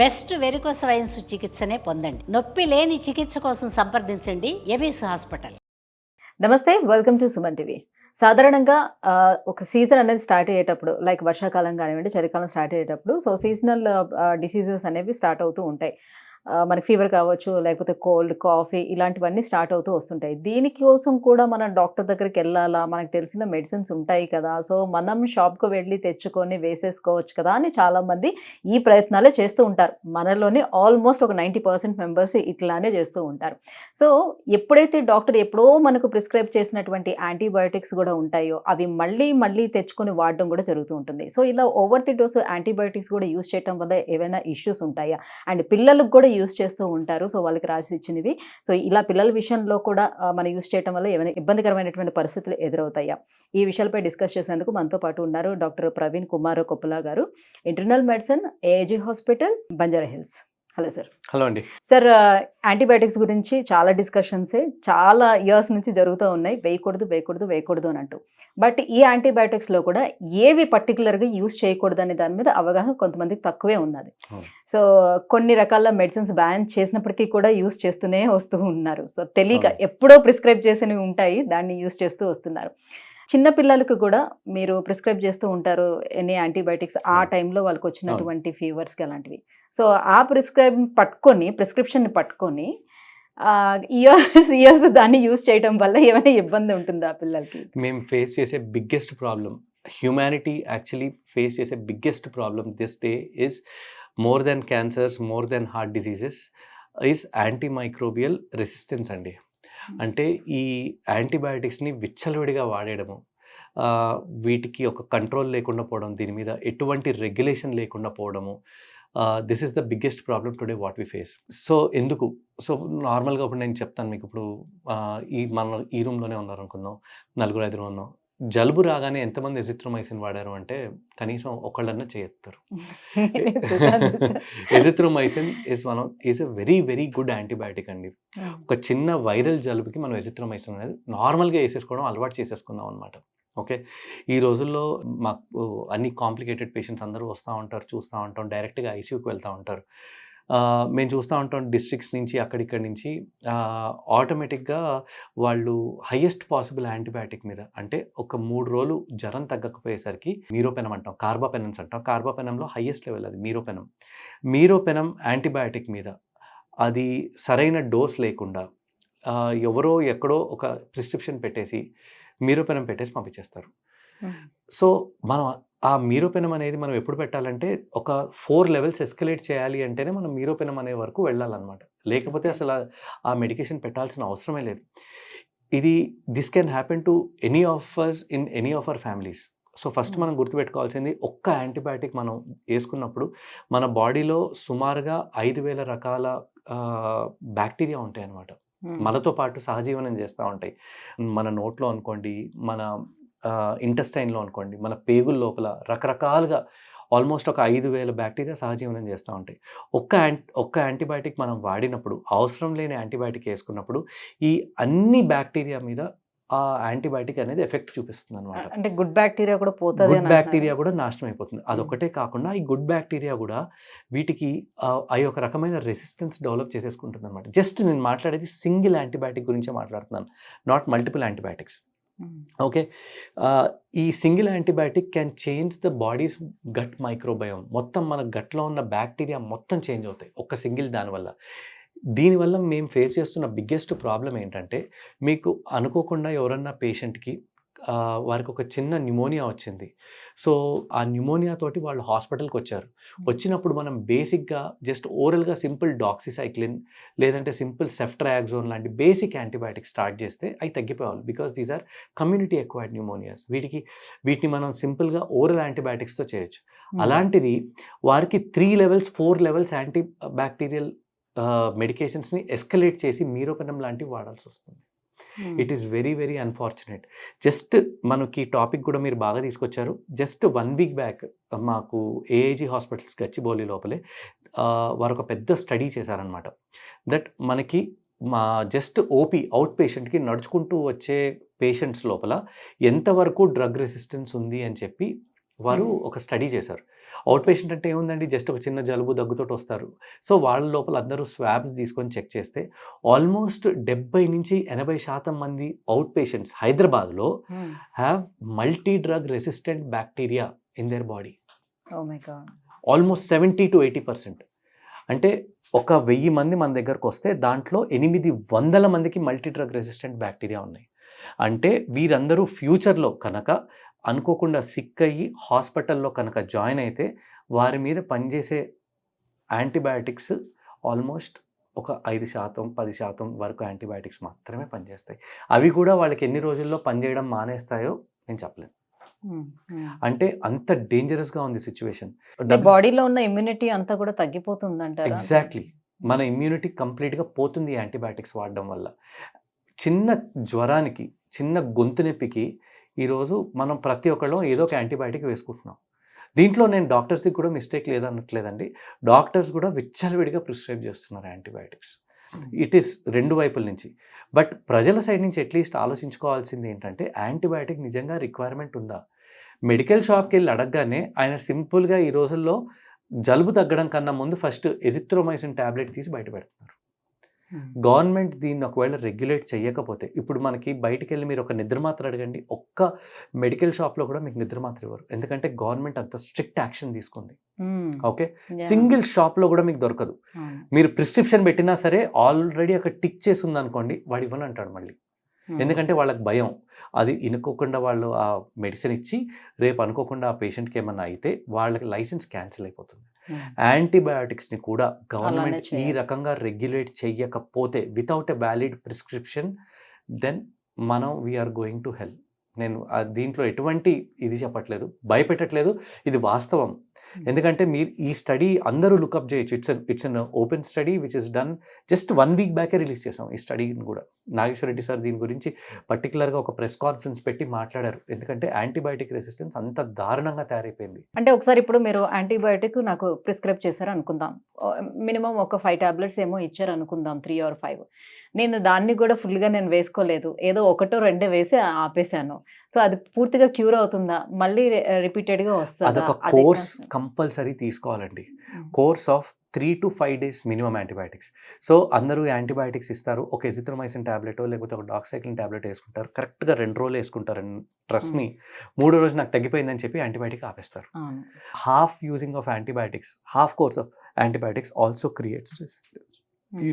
Best varicose wines చికిత్సనే పొందండి. నొప్పి లేని చికిత్స కోసం సంప్రదించండి. ఎబిస్ హాస్పిటల్. నమస్తే వెల్కమ్ టు సుమన్ టీవీ. సాధారణంగా ఒక సీజన్ అనేది స్టార్ట్ అయ్యేటప్పుడు లైక్ వర్షాకాలం కానివ్వండి చలికాలం స్టార్ట్ అయ్యేటప్పుడు సో సీజనల్ డిసీజెస్ అనేవి స్టార్ట్ అవుతూ ఉంటాయి. మనకి ఫీవర్ కావచ్చు లేకపోతే కోల్డ్ కాఫీ ఇలాంటివన్నీ స్టార్ట్ అవుతూ వస్తుంటాయి. దీనికోసం కూడా మనం డాక్టర్ దగ్గరికి వెళ్ళాలా? మనకు తెలిసిన మెడిసిన్స్ ఉంటాయి కదా. సో మనం షాప్కి వెళ్ళి తెచ్చుకొని వేసేసుకోవచ్చు కదా అని చాలామంది ఈ ప్రయత్నాలే చేస్తూ ఉంటారు. మనలోని ఆల్మోస్ట్ ఒక నైంటీ పర్సెంట్ మెంబర్స్ ఇట్లానే చేస్తూ ఉంటారు. సో ఎప్పుడైతే డాక్టర్ ఎప్పుడో మనకు ప్రిస్క్రైబ్ చేసినటువంటి యాంటీబయోటిక్స్ కూడా ఉంటాయో అవి మళ్ళీ మళ్ళీ తెచ్చుకొని వాడడం కూడా జరుగుతూ ఉంటుంది. సో ఇలా ఓవర్ ది డోస్ యాంటీబయోటిక్స్ కూడా యూస్ చేయడం వల్ల ఏవైనా ఇష్యూస్ ఉంటాయా? అండ్ పిల్లలకు కూడా యూస్ చేస్తూ ఉంటారు. సో వాళ్ళకి రాసి ఇచ్చినవి. సో ఇలా పిల్లల విషయంలో కూడా మనం యూస్ చేయడం వల్ల ఏమైనా ఇబ్బందికరమైనటువంటి పరిస్థితులు ఎదురవుతాయా? ఈ విషయాలపై డిస్కస్ చేసేందుకు మనతో పాటు ఉన్నారు డాక్టర్ ప్రవీణ్ కుమార్ కొప్పులా గారు. Internal medicine AG hospital Banjara Hills. Hello sir. Hello అండి. సార్ యాంటీబయాటిక్స్ గురించి చాలా డిస్కషన్సే చాలా ఇయర్స్ నుంచి జరుగుతూ ఉన్నాయి. వేయకూడదు వేయకూడదు వేయకూడదు అని అంటూ బట్ ఈ యాంటీబయాటిక్స్లో కూడా ఏవి పర్టికులర్గా యూస్ చేయకూడదు అనే దాని మీద అవగాహన కొంతమందికి తక్కువే ఉన్నది. సో కొన్ని రకాల మెడిసిన్స్ బ్యాన్ చేసినప్పటికీ కూడా యూస్ చేస్తూనే వస్తూ ఉన్నారు. సో తెలియక. ఎప్పుడో ప్రిస్క్రైబ్ చేసినవి ఉంటాయి దాన్ని యూస్ చేస్తూ వస్తున్నారు. చిన్న పిల్లలకు కూడా మీరు ప్రిస్క్రైబ్ చేస్తూ ఉంటారు ఎన్ని యాంటీబయాటిక్స్ ఆ. టైంలో వాళ్ళకి వచ్చినటువంటి ఫీవర్స్కి అలాంటివి. సో ఆ ప్రిస్క్రైబ్ పట్టుకొని ప్రిస్క్రిప్షన్ పట్టుకొని ఇయర్స్ ఇయర్స్ దాన్ని యూస్ చేయడం వల్ల ఏమైనా ఇబ్బంది ఉంటుందా ఆ పిల్లలకి? మేము ఫేస్ చేసే biggest problem humanity actually face చేసే biggest problem this day is more than cancers more than heart diseases is antimicrobial resistance అండి. అంటే ఈ యాంటీబయాటిక్స్ని విచ్చలవిడిగా వాడేయడము వీటికి ఒక కంట్రోల్ లేకుండా పోవడం దీని మీద ఎటువంటి రెగ్యులేషన్ లేకుండా పోవడము this is the biggest problem today what we face so ఎందుకు? సో నార్మల్గా ఇప్పుడు నేను చెప్తాను మీకు ఇప్పుడు ఈ మన ఈ రూమ్లోనే ఉన్నారనుకుందాం నలుగురు ఐదుగురు ఉన్నాం. జలుబు రాగానే ఎంతమంది ఎజిత్రోమైసిన్ వాడారు అంటే కనీసం ఒకళ్ళన్నా చేయెత్తారు. Azithromycin is one is a very very good antibiotic అండి. ఒక చిన్న వైరల్ జలుబుకి మనం ఎజిత్రోమైసిన్ అనేది నార్మల్గా వేసేసుకోవడం అలవాటు చేసేసుకుందాం అనమాట ఓకే? ఈ రోజుల్లో మాకు అన్ని కాంప్లికేటెడ్ పేషెంట్స్ అందరూ వస్తూ ఉంటారు చూస్తూ ఉంటాం డైరెక్ట్గా ఐసీయూకి వెళ్తూ ఉంటారు. మేము చూస్తూ ఉంటాం డిస్ట్రిక్ట్స్ నుంచి అక్కడిక్కడి నుంచి. ఆటోమేటిక్గా వాళ్ళు హయ్యెస్ట్ పాసిబుల్ యాంటీబయాటిక్ మీద అంటే ఒక మూడు రోజులు జ్వరం తగ్గకపోయేసరికి మీరోపెనం అంటాం కార్బాపెనమ్స్ అంటాం. కార్బాపెనంలో హయ్యెస్ట్ లెవెల్ అది మీరోపెనం. మీరోపెనం యాంటీబయాటిక్ మీద అది సరైన డోస్ లేకుండా ఎవరో ఎక్కడో ఒక ప్రిస్క్రిప్షన్ పెట్టేసి మీరోపెనం పెట్టేసి పంపించేస్తారు. సో మనం ఆ మీరోపెనం అనేది మనం ఎప్పుడు పెట్టాలంటే ఒక ఫోర్ లెవెల్స్ ఎస్కలేట్ చేయాలి అంటేనే మనం మీరోపెనం అనే వరకు వెళ్ళాలన్నమాట. లేకపోతే అసలు ఆ- మెడికేషన్ పెట్టాల్సిన అవసరమే లేదు. ఇది this can happen to any of us in any of our families. So first మనం గుర్తుపెట్టుకోవాల్సింది ఒక్క యాంటీబయాటిక్ మనం వేసుకున్నప్పుడు మన బాడీలో సుమారుగా ఐదు వేల రకాల బ్యాక్టీరియా ఉంటాయి అన్నమాట మనతో పాటు సహజీవనం చేస్తూ ఉంటాయి. మన నోట్లో అనుకోండి మన ఇంటెస్టైన్లో అనుకోండి మన పేగుల లోపల రకరకాలుగా ఆల్మోస్ట్ ఒక ఐదు వేల బ్యాక్టీరియా సహజీవనం చేస్తూ ఉంటాయి. ఒక్క యాంటీ ఒక్క యాంటీబయాటిక్ మనం వాడినప్పుడు అవసరం లేని యాంటీబయాటిక్ వేసుకున్నప్పుడు ఈ అన్ని బ్యాక్టీరియా మీద ఆ యాంటీబయాటిక్ అనేది ఎఫెక్ట్ చూపిస్తుంది అనమాట అంటే గుడ్ బ్యాక్టీరియా కూడా పోతుంది గుడ్ బ్యాక్టీరియా కూడా నాశనం అయిపోతుంది అదొకటే కాకుండా ఈ గుడ్ బ్యాక్టీరియా కూడా వీటికి ఆ, అవి ఒక రకమైన రెసిస్టెన్స్ డెవలప్ చేసేసుకుంటుంది అనమాట జస్ట్ నేను మాట్లాడేది సింగిల్ యాంటీబయాటిక్ గురించే మాట్లాడుతున్నాను not multiple antibiotics Hmm. Okay uh, ఈ single antibiotic can change the body's gut microbiome మొత్తం మన గట్లో ఉన్న బ్యాక్టీరియా మొత్తం చేంజ్ అవుతాయి ఒక్క సింగిల్ దానివల్ల దీనివల్ల మేము ఫేస్ చేస్తున్న బిగ్గెస్ట్ ప్రాబ్లం ఏంటంటే మీకు అనుకోకుండా ఎవరన్నా పేషెంట్కి వారికి ఒక చిన్న న్యూమోనియా వచ్చింది. సో ఆ న్యూమోనియా తోటి వాళ్ళు హాస్పిటల్కి వచ్చారు. వచ్చినప్పుడు మనం బేసిక్గా జస్ట్ ఓరల్గా సింపుల్ డాక్సిసైక్లిన్ లేదంటే సింపుల్ సెఫ్ట్రాయాక్జోన్ లాంటి బేసిక్ యాంటీబయాటిక్స్ స్టార్ట్ చేస్తే అవి తగ్గిపోవాలి because these are community acquired pneumonias. వీటికి వీటిని మనం సింపుల్గా ఓరల్ యాంటీబయాటిక్స్తో చేయొచ్చు. అలాంటిది వారికి three levels four levels anti bacterial మెడికేషన్స్ని escalate చేసి మీరోపెనం లాంటివి వాడాల్సి వస్తుంది it is very very unfortunate just మనకి టాపిక్ కూడా మీరు బాగా తీసుకొచ్చారు. జస్ట్ వన్ వీక్ బ్యాక్ మాకు ఏఏజీ హాస్పిటల్స్ గచ్చిబౌలి లోపలే వారు ఒక పెద్ద స్టడీ చేశారనమాట దట్ మనకి మా జస్ట్ ఓపీ అవుట్ పేషెంట్కి నడుచుకుంటూ వచ్చే పేషెంట్స్ లోపల ఎంతవరకు డ్రగ్ రెసిస్టెన్స్ ఉంది అని చెప్పి వారు Hmm. ఒక స్టడీ చేశారు. అవుట్ పేషెంట్ అంటే ఏముందండి? జస్ట్ ఒక చిన్న జలుబు దగ్గుతోటి వస్తారు. సో వాళ్ళ లోపల అందరూ స్వాబ్స్ తీసుకొని చెక్ చేస్తే ఆల్మోస్ట్ డెబ్బై నుంచి ఎనభై శాతం మంది అవుట్ పేషెంట్స్ హైదరాబాద్లో have multi drug resistant bacteria in their body. God almost seventy to eighty percent. అంటే ఒక వెయ్యి మంది మన దగ్గరకు వస్తే దాంట్లో ఎనిమిది వందల మందికి మల్టీ డ్రగ్ రెసిస్టెంట్ బ్యాక్టీరియా ఉన్నాయి. అంటే వీరందరూ ఫ్యూచర్లో కనుక అనుకోకుండా సిక్ అయ్యి హాస్పిటల్లో కనుక జాయిన్ అయితే వారి మీద పనిచేసే యాంటీబయాటిక్స్ ఆల్మోస్ట్ ఒక ఐదు శాతం పది శాతం వరకు యాంటీబయాటిక్స్ మాత్రమే పనిచేస్తాయి. అవి కూడా వాళ్ళకి ఎన్ని రోజుల్లో పనిచేయడం మానేస్తాయో నేను చెప్పలేను. అంటే అంత డేంజరస్గా ఉంది సిచ్యువేషన్. బాడీలో ఉన్న ఇమ్యూనిటీ అంతా కూడా తగ్గిపోతుంది ఎగ్జాక్ట్లీ. మన ఇమ్యూనిటీ కంప్లీట్గా పోతుంది యాంటీబయాటిక్స్ వాడడం వల్ల. చిన్న జ్వరానికి చిన్న గొంతు నొప్పికి ఈరోజు మనం ప్రతి ఒక్కళ్ళం ఏదో ఒక యాంటీబయాటిక్ వేసుకుంటున్నాం. దీంట్లో నేను డాక్టర్స్కి కూడా మిస్టేక్ లేదనట్లేదండి. డాక్టర్స్ కూడా విచ్చలవిడిగా ప్రిస్క్రైబ్ చేస్తున్నారు యాంటీబయాటిక్స్. ఇట్ ఈస్ రెండు వైపుల నుంచి. బట్ ప్రజల సైడ్ నుంచి అట్లీస్ట్ ఆలోచించుకోవాల్సింది ఏంటంటే యాంటీబయాటిక్ నిజంగా రిక్వైర్మెంట్ ఉందా? మెడికల్ షాప్కి వెళ్ళి అడగగానే ఆయన సింపుల్గా ఈ రోజుల్లో జలుబు తగ్గడం కన్నా ముందు ఫస్ట్ ఎజిత్రోమైసిన్ ట్యాబ్లెట్ తీసి బయట పెడుతున్నారు. గవర్నమెంట్ దీన్ని ఒకవేళ రెగ్యులేట్ చేయకపోతే ఇప్పుడు మనకి బయటికి వెళ్ళి మీరు ఒక నిద్ర మాత్ర అడగండి ఒక్క మెడికల్ షాప్లో కూడా మీకు నిద్ర మాత్ర ఇవ్వరు. ఎందుకంటే గవర్నమెంట్ అంత స్ట్రిక్ట్ యాక్షన్ తీసుకుంది. ఓకే? సింగిల్ షాప్లో కూడా మీకు దొరకదు. మీరు ప్రిస్క్రిప్షన్ పెట్టినా సరే ఆల్రెడీ అక్కడ టిక్ చేసి ఉందనుకోండి వాడు ఇవ్వను అంటాడు మళ్ళీ ఎందుకంటే వాళ్ళకి భయం. అది ఇనుకోకుండా వాళ్ళు ఆ మెడిసిన్ ఇచ్చి రేపు అనుకోకుండా ఆ పేషెంట్కి ఏమన్నా అయితే వాళ్ళకి లైసెన్స్ క్యాన్సిల్ అయిపోతుంది. యాంటీబయాటిక్స్ని కూడా గవర్నమెంట్ ఈ. రకంగా రెగ్యులేట్ చెయ్యకపోతే without a valid prescription then మనం వీఆర్ గోయింగ్ టు హెల్ప్ నేను దీంట్లో ఎటువంటి ఇది చెప్పట్లేదు భయపెట్టట్లేదు. ఇది వాస్తవం. ఎందుకంటే మీరు ఈ స్టడీ అందరూ లుకప్ చేయొచ్చు. It's it's an open study which is done just one week బ్యాకే release చేసాం ఈ స్టడీని కూడా. నాగేశ్వర రెడ్డి సార్ దీని గురించి పర్టికులర్గా ఒక ప్రెస్ కాన్ఫరెన్స్ పెట్టి మాట్లాడారు. ఎందుకంటే యాంటీబయాటిక్ రెసిస్టెన్స్ అంత దారుణంగా తయారైపోయింది. అంటే ఒకసారి ఇప్పుడు మీరు యాంటీబయాటిక్ నాకు ప్రిస్క్రైబ్ చేశారు అనుకుందాం మినిమం ఒక ఫైవ్ టాబ్లెట్స్ ఏమో ఇచ్చారు అనుకుందాం త్రీ ఆర్ ఫైవ్ నేను దాన్ని కూడా ఫుల్గా నేను వేసుకోలేదు. ఏదో ఒకటో రెండే వేసి ఆపేశాను సో అది పూర్తిగా క్యూర్ అవుతుందా? మళ్ళీ రిపీటెడ్గా వస్తుందా? అదొక అదే కోర్స్. కంపల్సరీ తీసుకోవాలండి. Course of three to five days minimum antibiotics. So అందరూ యాంటీబయాటిక్స్ ఇస్తారు. ఒక ఎజిత్రోమైసిన్ టాబ్లెట్ లేకపోతే ఒక డాక్సైక్లిన్ టాబ్లెట్ వేసుకుంటారు. కరెక్ట్గా రెండు రోజులు వేసుకుంటారు ట్రస్ట్ మీ. మూడో రోజు నాకు తగ్గిపోయిందని చెప్పి యాంటీబయాటిక్ ఆపేస్తారు. అవును. half using of antibiotics, half course of antibiotics also creates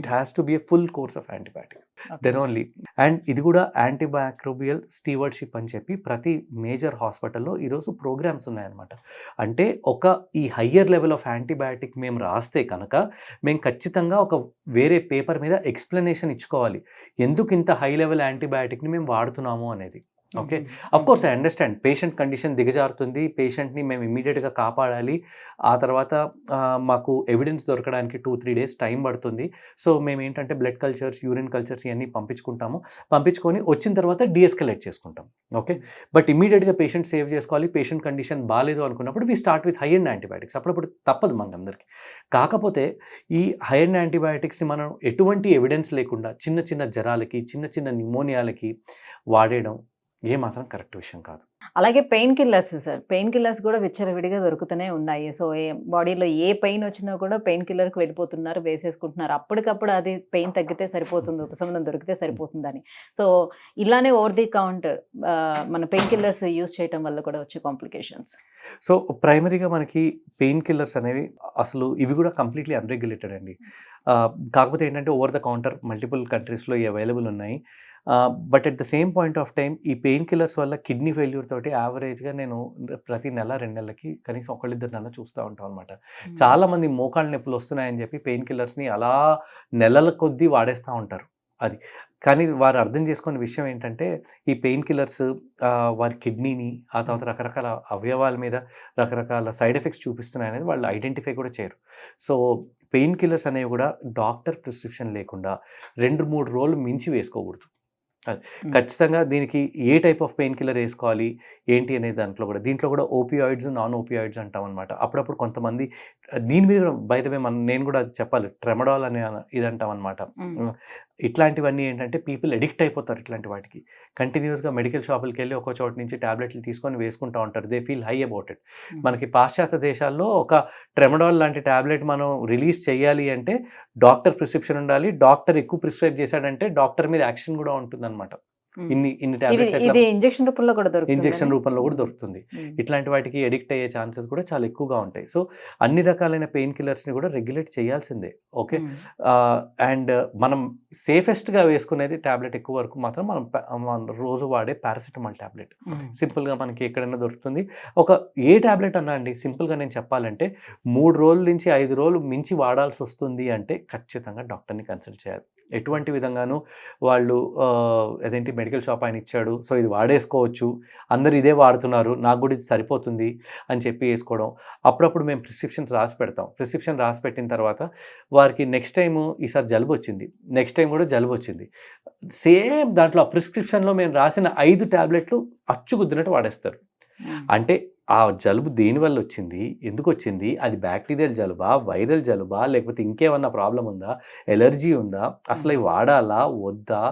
has to be a full course of antibiotic. Okay. Then only. And ఇది కూడా యాంటీబయాక్రోబియల్ స్టీవర్డ్షిప్ అని చెప్పి ప్రతి మేజర్ హాస్పిటల్లో ఈరోజు ప్రోగ్రామ్స్ ఉన్నాయన్నమాట అంటే ఒక ఈ హయ్యర్ లెవెల్ ఆఫ్ యాంటీబయాటిక్ మేము రాస్తే కనుక మేము ఖచ్చితంగా ఒక వేరే పేపర్ మీద ఎక్స్ప్లెనేషన్ ఇచ్చుకోవాలి ఎందుకు ఇంత హై లెవెల్ యాంటీబయాటిక్ని మేము వాడుతున్నాము అనేది okay? Of course I understand patient condition దిగజారుతుంది. పేషెంట్ని మేము ఇమీడియట్గా కాపాడాలి. ఆ తర్వాత మాకు ఎవిడెన్స్ దొరకడానికి టూ త్రీ డేస్ టైం పడుతుంది. సో మేము ఏంటంటే బ్లడ్ కల్చర్స్ యూరిన్ కల్చర్స్ ఇవన్నీ పంపించుకుంటాము. పంపించుకొని వచ్చిన తర్వాత డిఎస్కలేట్ చేసుకుంటాం. ఓకే? బట్ ఇమీడియట్గా పేషెంట్ సేవ్ చేసుకోవాలి. పేషెంట్ కండిషన్ బాగాలేదు అనుకున్నప్పుడు we start with high end antibiotics అప్పుడప్పుడు తప్పదు మనందరికీ కాకపోతే ఈ హై అండ్ యాంటీబయాటిక్స్ని మనం ఎటువంటి ఎవిడెన్స్ లేకుండా చిన్న చిన్న జ్వరాలకి చిన్న చిన్న న్యూమోనియాలకి వాడేయడం ఏ మాత్రం కరెక్ట్ విషయం కాదు. అలాగే pain killers sir pain killers కూడా విచ్చలవిడిగా దొరుకుతూనే ఉన్నాయి. సో ఏ బాడీలో ఏ పెయిన్ వచ్చినా కూడా పెయిన్ కిల్లర్కి వెళ్ళిపోతున్నారు వేసేసుకుంటున్నారు. అప్పటికప్పుడు అది పెయిన్ తగ్గితే సరిపోతుంది ఉపశమనం దొరికితే సరిపోతుందని. సో ఇలానే ఓవర్ ది కౌంటర్ మన పెయిన్ కిల్లర్స్ యూస్ చేయటం వల్ల కూడా వచ్చే కాంప్లికేషన్స్. సో ప్రైమరీగా మనకి పెయిన్ కిల్లర్స్ అనేవి అసలు ఇవి కూడా కంప్లీట్లీ అన్రెగ్యులేటెడ్ అండి. కాకపోతే ఏంటంటే ఓవర్ ద కౌంటర్ మల్టిపుల్ కంట్రీస్లో అవైలబుల్ ఉన్నాయి. But at the same point of time ఈ పెయిన్ కిల్లర్స్ వల్ల కిడ్నీ ఫెయిల్యూర్ తోటి యావరేజ్గా నేను ప్రతి నెల రెండు నెలలకి కనీసం ఒకళ్ళిద్దరు నెల చూస్తూ ఉంటాం అనమాట చాలా మంది మోకాళ్ళ నొప్పులు వస్తున్నాయని చెప్పి పెయిన్ కిల్లర్స్ని అలా నెలల కొద్దీ వాడేస్తూ ఉంటారు. అది. కానీ వారు అర్థం చేసుకునే విషయం ఏంటంటే ఈ పెయిన్ కిల్లర్స్ వారి కిడ్నీని ఆ తర్వాత రకరకాల అవయవాల మీద రకరకాల సైడ్ ఎఫెక్ట్స్ చూపిస్తున్నాయి అనేది వాళ్ళు ఐడెంటిఫై కూడా చేయరు. సో పెయిన్ కిల్లర్స్ అనేవి కూడా డాక్టర్ ప్రిస్క్రిప్షన్ లేకుండా రెండు మూడు రోజులు మించి వేసుకోకూడదు. ఖచ్చితంగా దీనికి ఏ టైప్ ఆఫ్ పెయిన్ కిల్లర్ వేసుకోవాలి ఏంటి అనే దాంట్లో కూడా దీంట్లో కూడా ఓపియాయిడ్స్ నాన్ ఓపియాయిడ్స్ అంటాం అనమాట అప్పుడప్పుడు కొంతమంది దీని మీద బయట మనం నేను కూడా అది చెప్పాలి. ట్రెమడాల్ అనే ఇది అంటాం అనమాట ఇట్లాంటివన్నీ ఏంటంటే పీపుల్ ఎడిక్ట్ అయిపోతారు ఇట్లాంటి వాటికి. కంటిన్యూస్గా మెడికల్ షాపులకి వెళ్ళి ఒక చోట నుంచి టాబ్లెట్లు తీసుకొని వేసుకుంటూ ఉంటారు. They feel high about it మనకి పాశ్చాత్య దేశాల్లో ఒక ట్రెమడాల్ లాంటి టాబ్లెట్ మనం రిలీజ్ చేయాలి అంటే డాక్టర్ ప్రిస్క్రిప్షన్ ఉండాలి. డాక్టర్ ఎక్కువ ప్రిస్క్రైబ్ చేశాడంటే డాక్టర్ మీద యాక్షన్ కూడా ఉంటుందన్నమాట. ఇన్ని ఇన్ని టాబ్లెట్స్ ఇది ఇంజెక్షన్ రూపంలో కూడా దొరుకుతుంది ఇంజెక్షన్ రూపంలో కూడా దొరుకుతుంది. ఇట్లాంటి వాటికి ఎడిక్ట్ అయ్యే ఛాన్సెస్ కూడా చాలా ఎక్కువగా ఉంటాయి. సో అన్ని రకాలైన పెయిన్ కిల్లర్స్ని కూడా రెగ్యులేట్ చేయాల్సిందే. ఓకే? అండ్ మనం సేఫెస్ట్గా వేసుకునేది టాబ్లెట్ ఎక్కువ వరకు మాత్రం మనం మనం రోజు వాడే పారాసిటమాల్ టాబ్లెట్. సింపుల్గా మనకి ఎక్కడైనా దొరుకుతుంది. ఒక ఏ టాబ్లెట్ అన్నా అండి సింపుల్గా నేను చెప్పాలంటే మూడు రోజుల నుంచి ఐదు రోజులు మించి వాడాల్సి వస్తుంది అంటే ఖచ్చితంగా డాక్టర్ని కన్సల్ట్ చేయాలి. ఎటువంటి విధంగానూ వాళ్ళు ఆ, అదేంటి మెడికల్ షాప్ ఆయన ఇచ్చాడు సో ఇది వాడేసుకోవచ్చు అందరు ఇదే వాడుతున్నారు నాకు కూడా ఇది సరిపోతుంది అని చెప్పి వేసుకోవడం. అప్పుడప్పుడు మేము ప్రిస్క్రిప్షన్స్ రాసి పెడతాం. ప్రిస్క్రిప్షన్ రాసి పెట్టిన తర్వాత వారికి నెక్స్ట్ టైం ఈసారి జలుబు వచ్చింది. నెక్స్ట్ టైం కూడా జలుబు వచ్చింది. సేమ్ దాంట్లో ఆ ప్రిస్క్రిప్షన్లో మేము రాసిన ఐదు టాబ్లెట్లు అచ్చుగుద్దినట్టు వాడేస్తారు. అంటే ఆ జలుబు దేనివల్ల వచ్చింది? ఎందుకు వచ్చింది? అది బ్యాక్టీరియల్ జలుబా? వైరల్ జలుబా? లేకపోతే ఇంకేమన్నా ప్రాబ్లం ఉందా? ఎలర్జీ ఉందా? అసలు అవి వాడాలా? వద్దా?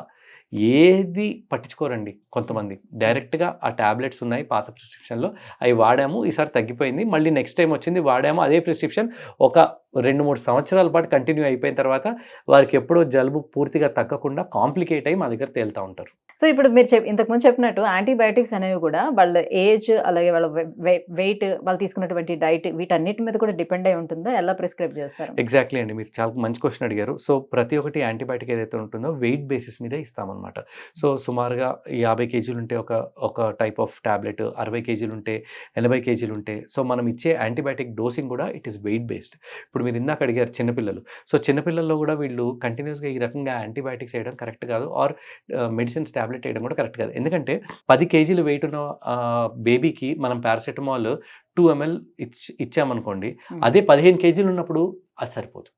ఏది పట్టించుకోరండి కొంతమంది. డైరెక్ట్గా ఆ టాబ్లెట్స్ ఉన్నాయి పాత ప్రిస్క్రిప్షన్లో. అవి వాడాము ఈసారి తగ్గిపోయింది. మళ్ళీ నెక్స్ట్ టైం వచ్చింది వాడాము అదే ప్రిస్క్రిప్షన్. ఒక రెండు మూడు సంవత్సరాల పాటు కంటిన్యూ అయిపోయిన తర్వాత వారికి ఎప్పుడో జలుబు పూర్తిగా తగ్గకుండా కాంప్లికేట్ అయ్యి మా దగ్గర తేలుతూ ఉంటారు. సో ఇప్పుడు మీరు చెప్ ఇంతకుముందు చెప్పినట్టు యాంటీబయాటిక్స్ అనేవి కూడా వాళ్ళ ఏజ్ అలాగే వాళ్ళ వెయిట్ వాళ్ళు తీసుకున్నటువంటి డైట్ వీటన్నిటి మీద కూడా డిపెండ్ అయి ఉంటుందా? ఎలా ప్రిస్క్రైబ్ చేస్తారు? ఎగ్జాక్ట్లీ అండి. మీరు చాలా మంచి క్వశ్చన్ అడిగారు. సో ప్రతి ఒక్కటి యాంటీబయాటిక్ ఏదైతే ఉంటుందో వెయిట్ బేసిస్ మీదే ఇస్తామన్నమాట. సో సుమారుగా యాభై కేజీలు ఉంటే ఒక ఒక టైప్ ఆఫ్ టాబ్లెట్ అరవై కేజీలు ఉంటే ఎనభై కేజీలు ఉంటే సో మనం ఇచ్చే యాంటీబయాటిక్ డోసింగ్ కూడా ఇట్ ఈస్ వెయిట్ బేస్డ్. ఇప్పుడు మీరు ఇందాక అడిగారు చిన్నపిల్లలు. సో చిన్నపిల్లల్లో కూడా వీళ్ళు కంటిన్యూస్గా ఈ రకంగా యాంటీబయాటిక్స్ వేయడం కరెక్ట్ కాదు ఆర్ మెడిసిన్స్ టాబ్లెట్ వేయడం కూడా కరెక్ట్ కాదు. ఎందుకంటే పది కేజీలు వెయిట్ ఉన్న బేబీకి మనం పారాసెటమాల్ టూ ఎంఎల్ ఇచ్ ఇచ్చామనుకోండి అదే పదిహేను కేజీలు ఉన్నప్పుడు అది సరిపోదు.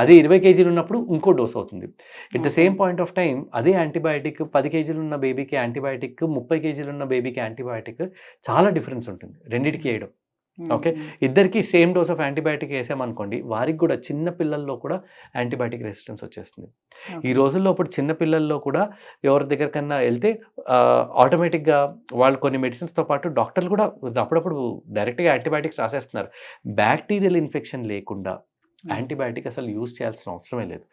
అదే ఇరవై కేజీలు ఉన్నప్పుడు ఇంకో డోస్ అవుతుంది. At the same point of time అదే యాంటీబయాటిక్ పది కేజీలు ఉన్న బేబీకి యాంటీబయాటిక్ ముప్పై కేజీలు ఉన్న బేబీకి యాంటీబయాటిక్ చాలా డిఫరెన్స్ ఉంటుంది. రెండింటికి వేయడం. ఓకే. ఇద్దరికి సేమ్ డోస్ ఆఫ్ యాంటీబయాటిక్ వేసామనుకోండి వారికి కూడా చిన్న పిల్లల్లో కూడా యాంటీబయాటిక్ రెసిస్టెన్స్ వచ్చేస్తుంది. ఈ రోజుల్లో ఇప్పుడు చిన్న పిల్లల్లో కూడా ఎవరి దగ్గరకన్నా వెళ్తే ఆటోమేటిక్గా వాళ్ళు కొన్ని మెడిసిన్స్తో పాటు డాక్టర్లు కూడా అప్పుడప్పుడు డైరెక్ట్గా యాంటీబయాటిక్స్ రాసేస్తున్నారు. బ్యాక్టీరియల్ ఇన్ఫెక్షన్ లేకుండా యాంటీబయాటిక్ అసలు యూజ్ చేయాల్సిన అవసరమే లేదు.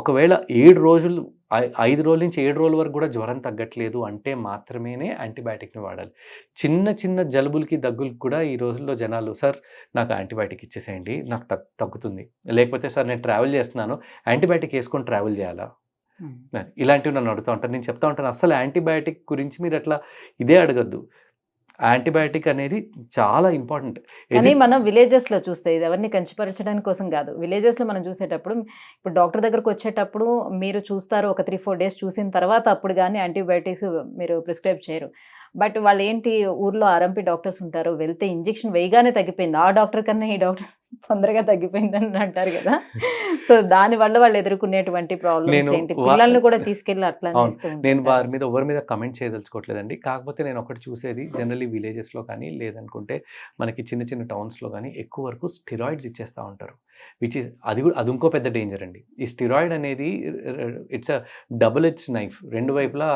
ఒకవేళ ఏడు రోజులు ఐదు రోజుల నుంచి ఏడు రోజుల వరకు కూడా జ్వరం తగ్గట్లేదు అంటే మాత్రమేనే యాంటీబయాటిక్ని వాడాలి. చిన్న చిన్న జలుబులకి దగ్గులకి కూడా ఈ రోజుల్లో జనాలు సార్ నాకు యాంటీబయాటిక్ ఇచ్చేసేయండి నాకు తగ్ తగ్గుతుంది. లేకపోతే సార్ నేను ట్రావెల్ చేస్తున్నాను యాంటీబయాటిక్ వేసుకొని ట్రావెల్ చేయాలా? మరి ఇలాంటివి నన్ను అడుగుతూ ఉంటాను నేను చెప్తా ఉంటాను అసలు యాంటీబయాటిక్ గురించి మీరు అట్లా ఇదే అడగద్దు. యాంటీబయాటిక్ అనేది చాలా ఇంపార్టెంట్. కానీ మనం విలేజెస్లో చూస్తే ఇది ఎవరిని కంచిపరచడానికి కోసం కాదు. విలేజెస్లో మనం చూసేటప్పుడు ఇప్పుడు డాక్టర్ దగ్గరకు వచ్చేటప్పుడు మీరు చూస్తారు ఒక త్రీ ఫోర్ డేస్ చూసిన తర్వాత అప్పుడు కానీ యాంటీబయాటిక్స్ మీరు ప్రిస్క్రైబ్ చేయరు. బట్ వాళ్ళు ఏంటి ఊర్లో ఆర్ఎంపీ డాక్టర్స్ ఉంటారు వెళ్తే ఇంజెక్షన్ వేయగానే తగ్గిపోయింది. ఆ డాక్టర్ కన్నా ఈ డాక్టర్ తొందరగా తగ్గిపోయింది అని అంటారు కదా. సో దాని వల్ల వాళ్ళు ఎదుర్కొనేటువంటి ప్రాబ్లమ్స్ ఏంటి? పిల్లల్ని కూడా తీసుకెళ్ళి అట్లా. నేను వారి మీద ఎవరి మీద కమెంట్ చేయదలుచుకోవట్లేదండి. కాకపోతే నేను ఒకటి చూసేది జనరల్లీ విలేజెస్లో కానీ లేదనుకుంటే మనకి చిన్న చిన్న టౌన్స్లో కానీ ఎక్కువ వరకు స్టిరాయిడ్స్ ఇచ్చేస్తూ ఉంటారు. విచ్ ఇస్ అది కూడా అది ఇంకో పెద్ద డేంజర్ అండి. ఈ స్టిరాయిడ్ అనేది it's a double edge knife రెండు వైపులా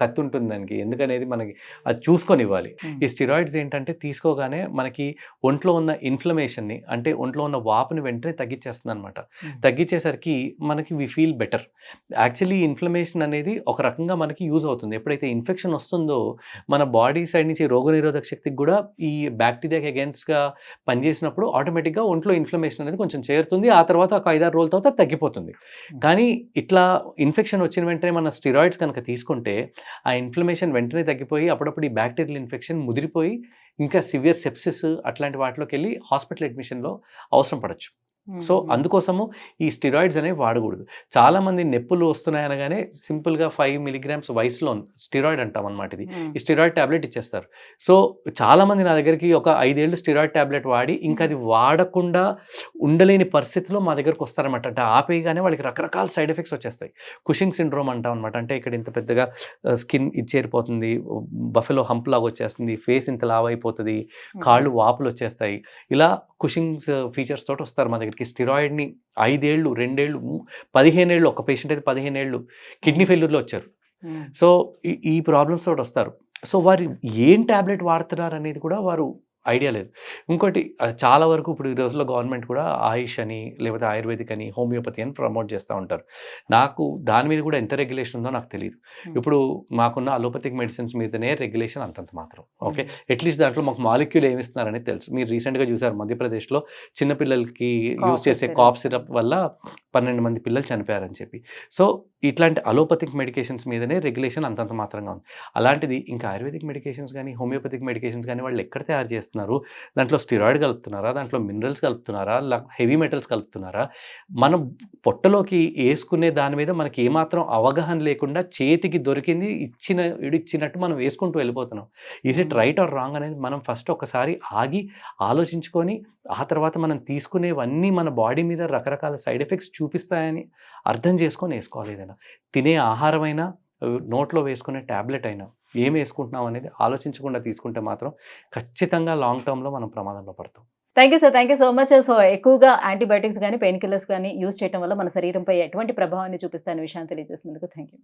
కత్తి ఉంటుంది దానికి. ఎందుకనేది మనకి అది చూసుకొని ఇవ్వాలి ఈ స్టిరాయిడ్స్ ఏంటంటే తీసుకోగానే మనకి ఒంట్లో ఉన్న ఇన్ఫ్లమేషన్ని అంటే ఒంట్లో ఉన్న వాపుని వెంటనే తగ్గించేస్తుంది అనమాట Hmm. తగ్గించేసరికి మనకి we feel better actually inflammation అనేది ఒక రకంగా మనకి యూజ్ అవుతుంది. ఎప్పుడైతే ఇన్ఫెక్షన్ వస్తుందో మన బాడీ సైడ్ నుంచి రోగనిరోధక శక్తికి కూడా ఈ బ్యాక్టీరియాకి అగేన్స్ట్గా పనిచేసినప్పుడు ఆటోమేటిక్గా ఒంట్లో ఇన్ఫ్లమేషన్ అనేది కొంచెం చేరుతుంది ఆ తర్వాత ఒక ఐదారు రోజుల తర్వాత తగ్గిపోతుంది. కానీ ఇట్లా ఇన్ఫెక్షన్ వచ్చిన వెంటనే మన స్టిరాయిడ్స్ కనుక తీసుకుంటే ఆ ఇన్ఫ్లమేషన్ వెంటనే తగ్గిపోయి అప్పుడప్పుడు ఈ బ్యాక్టీరియల్ ఇన్ఫెక్షన్ ముదిరిపోయి ఇంకా సివియర్ సెప్సిస్ అట్లాంటి వాటిలోకి వెళ్ళి హాస్పిటల్ అడ్మిషన్లో అవసరం పడచ్చు. సో అందుకోసము ఈ స్టిరాయిడ్స్ అనేవి వాడకూడదు. చాలా మంది నొప్పులు వస్తున్నాయి అనగానే సింపుల్గా ఫైవ్ మిలీగ్రామ్స్ వయసులో స్టిరాయిడ్ అంటాం అనమాట ఇది. ఈ స్టిరాయిడ్ టాబ్లెట్ ఇచ్చేస్తారు. సో చాలా మంది నా దగ్గరికి ఒక ఐదేళ్ళు స్టిరాయిడ్ టాబ్లెట్ వాడి ఇంకా అది వాడకుండా ఉండలేని పరిస్థితిలో మా దగ్గరకు వస్తారనమాట అంటే ఆపేయగానే వాళ్ళకి రకరకాల సైడ్ ఎఫెక్ట్స్ వచ్చేస్తాయి. కుషింగ్ సిండ్రోమ్ అంటాం అనమాట అంటే ఇక్కడ ఇంత పెద్దగా స్కిన్ ఇచ్చేరిపోతుంది బఫెలో హంప్ లాగా వచ్చేస్తుంది ఫేస్ ఇంత లావ్ అయిపోతుంది కాళ్ళు వాపులు వచ్చేస్తాయి. ఇలా కుషింగ్స్ ఫీచర్స్ తోటి వస్తారు మా దగ్గరికి స్టిరాయిడ్ని ఐదేళ్ళు రెండేళ్ళు పదిహేనేళ్ళు ఒక పేషెంట్ అయితే పదిహేనేళ్ళు కిడ్నీ ఫెయిల్యూర్లో వచ్చారు. సో ఈ- ఈ ప్రాబ్లమ్స్ తోటి వస్తారు. సో వారు ఏం ట్యాబ్లెట్ వాడుతున్నారు అనేది కూడా వారు ఐడియా లేదు. ఇంకోటి చాలా వరకు ఇప్పుడు ఈ రోజుల్లో గవర్నమెంట్ కూడా ఆయుష్ అని లేకపోతే ఆయుర్వేదిక్ అని హోమియోపతి అని ప్రమోట్ చేస్తూ ఉంటారు. నాకు దాని మీద కూడా ఎంత రెగ్యులేషన్ ఉందో నాకు తెలియదు ఇప్పుడు మాకున్న అలోపతిక్ మెడిసిన్స్ మీదనే రెగ్యులేషన్ అంతంత మాత్రం ఓకే? అట్లీస్ట్ దాంట్లో మాకు మాలిక్యూల్ ఏమి ఇస్తున్నారని తెలుసు. మీరు రీసెంట్గా చూసారు మధ్యప్రదేశ్లో చిన్నపిల్లలకి యూజ్ చేసే. కాఫ్ సిరప్ వల్ల పన్నెండు మంది పిల్లలు చనిపోయారని చెప్పి. సో ఇట్లాంటి అలోపతిక్ మెడికేషన్స్ మీదనే రెగ్యులేషన్ అంతంత మాత్రంగా ఉంది. అలాంటిది ఇంకా ఆయుర్వేదిక్ మెడికేషన్స్ కానీ హోమియోపతిక్ మెడికేషన్స్ కానీ వాళ్ళు ఎక్కడ తయారు చేస్తున్నారు? దాంట్లో స్టిరాయిడ్ కలుపుతున్నారా? దాంట్లో మినరల్స్ కలుపుతున్నారా? హెవీ మెటల్స్ కలుపుతున్నారా? మనం పొట్టలోకి వేసుకునే దాని మీద మనకి ఏమాత్రం అవగాహన లేకుండా చేతికి దొరికింది ఇచ్చిన ఇడిచ్చినట్టు మనం వేసుకుంటూ వెళ్ళిపోతున్నాం. Is it right or wrong అనేది మనం ఫస్ట్ ఒకసారి ఆగి ఆలోచించుకొని ఆ తర్వాత మనం తీసుకునేవన్నీ మన బాడీ మీద రకరకాల సైడ్ ఎఫెక్ట్స్ చూపిస్తాయని అర్థం చేసుకొని వేసుకోవాలి ఏదైనా. తినే ఆహారమైనా నోట్లో వేసుకునే ట్యాబ్లెట్ అయినా ఏం వేసుకుంటున్నాం అనేది ఆలోచించకుండా తీసుకుంటే మాత్రం ఖచ్చితంగా లాంగ్ టర్మ్లో మనం ప్రమాదంలో పడతాం. Thank you sir. Thank you so much. So ఎక్కువగా యాంటీబయాటిక్స్ కానీ పెయిన్ కిల్లర్స్ కానీ యూజ్ చేయడం వల్ల మన శరీరంపై ఎటువంటి ప్రభావాన్ని చూపిస్తాయనే విషయాన్ని తెలియజేసినందుకు థ్యాంక్ యూ.